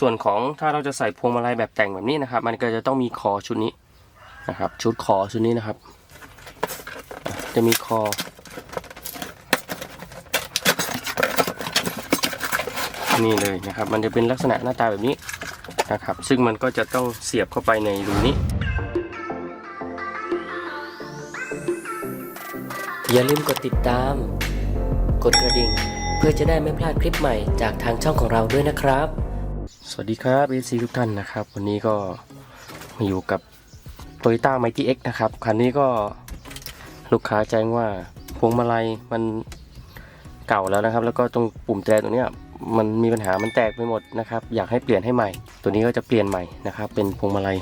ส่วนของถ้าเราจะใส่พวงมาลัยแบบแต่งแบบนี้นะครับ มันก็จะต้องมีคอชุดนี้นะครับ ชุดคอชุดนี้นะครับ จะมีคอ นี่เลยนะครับ มันจะเป็นลักษณะหน้าตาแบบนี้นะครับ ซึ่งมันก็จะต้องเสียบเข้าไปในรูนี้ อย่าลืมกดติดตาม กดกระดิ่ง เพื่อจะได้ไม่พลาดคลิปใหม่จากทางช่องของเราด้วยนะครับ สวัสดีครับเอซีทุกท่านนะครับ วันนี้ก็มาอยู่กับ Toyota Mighty X นะครับ คันนี้ก็ลูกค้าแจ้งว่าพวงมาลัยมันเก่าแล้วนะครับ แล้วก็ตรงปุ่มแตรตรงนี้มันมีปัญหามันแตกไปหมดนะครับ อยากให้เปลี่ยนให้ใหม่ ตัวนี้ก็จะเปลี่ยนใหม่นะครับ เป็นพวงมาลัย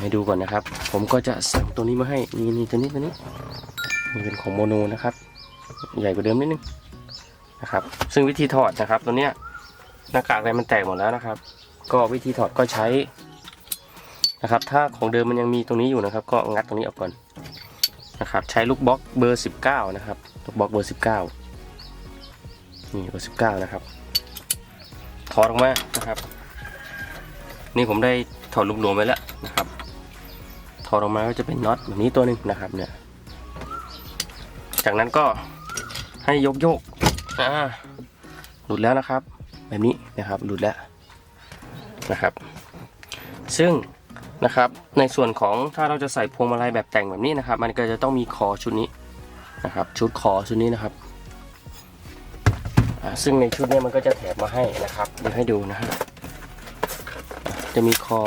ให้ดูก่อนนะครับ ผมก็จะสั่งตัวนี้มาให้นี่นี่ตัวนี้ตัวนี้นี่เป็นของโมโนนะครับ ใหญ่กว่าเดิมนิดนึงนะครับ ซึ่งวิธีถอดนะครับตัวเนี้ย น้ากากอะไรมันแตกหมดแล้วนะครับ ก็วิธีถอดก็ใช้นะครับ ถ้าของเดิมมันยังมีตรงนี้อยู่นะครับ ก็งัดตรงนี้ออกก่อนนะครับ ใช้ลูกบล็อกเบอร์ 19 นะครับ ลูกบล็อกเบอร์ 19 นี่เบอร์ 19 นะครับ ถอดออกมานะครับ นี่ผมได้ถอดลูกหลวมไปแล้วนะครับ ถอดออกมาก็จะเป็นน็อตแบบนี้ตัวหนึ่งนะครับเนี่ย จากนั้นก็ให้ยกโยกอ่าหลุดแล้วนะครับ แบบนี้นะครับหลุดแล้วนะครับ ซึ่งนะครับในส่วนของถ้าเราจะใส่พวงมาลัยแบบแต่งแบบนี้นะครับ มันก็จะต้องมีคอชุดนี้นะครับ ชุดคอชุดนี้นะครับซึ่งในชุดนี้มันก็จะแถมมาให้นะครับเดี๋ยวให้ดูนะฮะจะมีคอ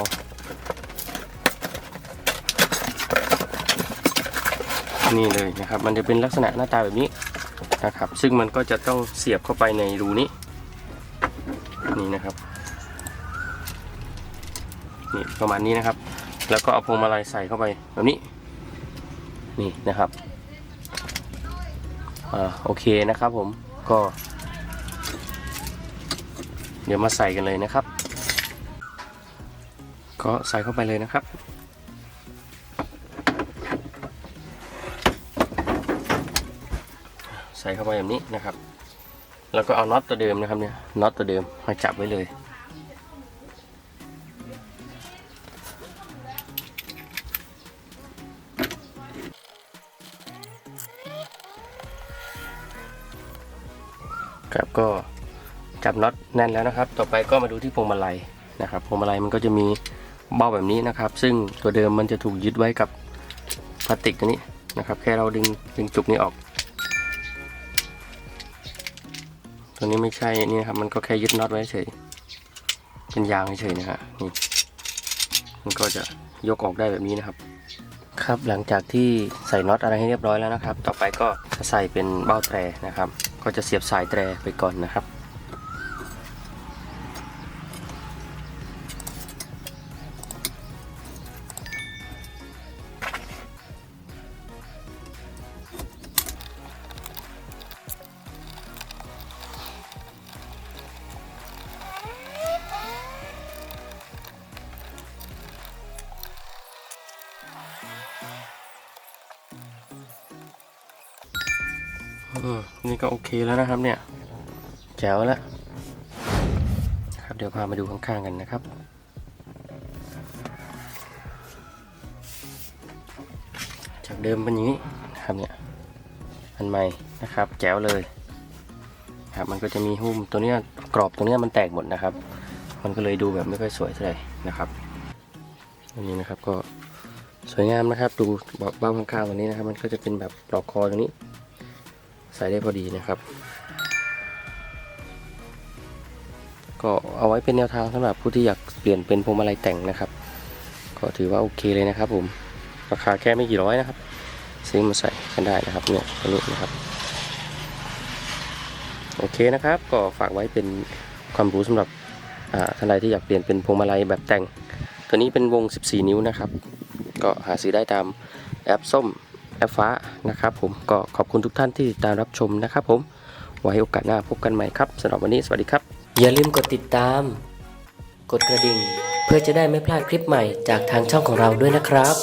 นี่เลยนะครับ มันจะเป็นลักษณะหน้าตาแบบนี้นะครับ ซึ่งมันก็จะต้องเสียบเข้าไปในรูนี้ นี่นะครับนี่ประมาณนี้นะครับ แล้วก็เอาพวงมาลัยใส่เข้าไปแบบนี้ นี่นะครับอ่าโอเคนะครับผมก็ เดี๋ยวมาใส่กันเลยนะครับ ก็ใส่เข้าไปเลยนะครับใส่เข้าไปแบบนี้นะครับ แล้วก็เอาน็อตตัวเดิมนะครับเนี่ยน็อตตัวเดิมมาจับไว้เลยครับก็จับน็อตแน่นแล้วนะครับ ต่อไปก็มาดูที่พวงมาลัยนะครับพวงมาลัยมันก็จะมีเบ้าแบบนี้นะครับ ซึ่งตัวเดิมมันจะถูกยึดไว้กับพลาสติกตัวนี้นะครับ แค่เราดึงดึงจุกนี้ออก ตัวนี้ไม่ใช่นี่นะครับ มันก็แค่ยึดน็อตไว้เฉย เป็นยางเฉยนะฮะนี่มันก็จะยกออกได้แบบนี้นะครับ ครับหลังจากที่ใส่น็อตอะไรให้เรียบร้อยแล้วนะครับ ต่อไปก็จะใส่เป็นเบ้าแตรนะครับ ก็จะเสียบสายแตรไปก่อนนะครับ นี่ก็โอเคแล้วนะครับเนี่ย แจ๋วแล้วครับเดี๋ยวพามาดูข้างๆกันนะครับจากเดิมเป็นอย่างนี้นะครับเนี่ยอันใหม่นะครับ แจ๋วเลยครับมันก็จะมีหุ้มตัวเนี้ยกรอบตัวเนี้ยมันแตกหมดนะครับ มันก็เลยดูแบบไม่ค่อยสวยเท่าไหร่นะครับอันนี้นะครับก็สวยงามนะครับ ดูเบ้าข้างๆตัวนี้นะครับ มันก็จะเป็นแบบปลอกคอตรงนี้ ใส่ได้พอดีนะครับ ก็เอาไว้เป็นแนวทางสำหรับผู้ที่อยากเปลี่ยนเป็นพวงมาลัยแต่งนะครับ ก็ถือว่าโอเคเลยนะครับผมราคาแค่ไม่กี่ร้อยนะครับ ซื้อมาใส่กันได้นะครับเนี่ยตัวนี้นะครับ โอเคนะครับ ก็ฝากไว้เป็นความรู้สำหรับท่านใดที่อยากเปลี่ยนเป็นพวงมาลัยแบบแต่ง ตัวนี้เป็นวง 14 นิ้วนะครับ ก็หาซื้อได้ตามแอปส้ม แอฟฟ้านะครับผมก็ขอบคุณทุกท่านที่ติดตามรับชมนะครับผมไว้โอกาสหน้าพบกันใหม่ครับสำหรับวันนี้สวัสดีครับ อย่าลืมกดติดตาม กดกระดิ่ง เพื่อจะได้ไม่พลาดคลิปใหม่จากทางช่องของเราด้วยนะครับ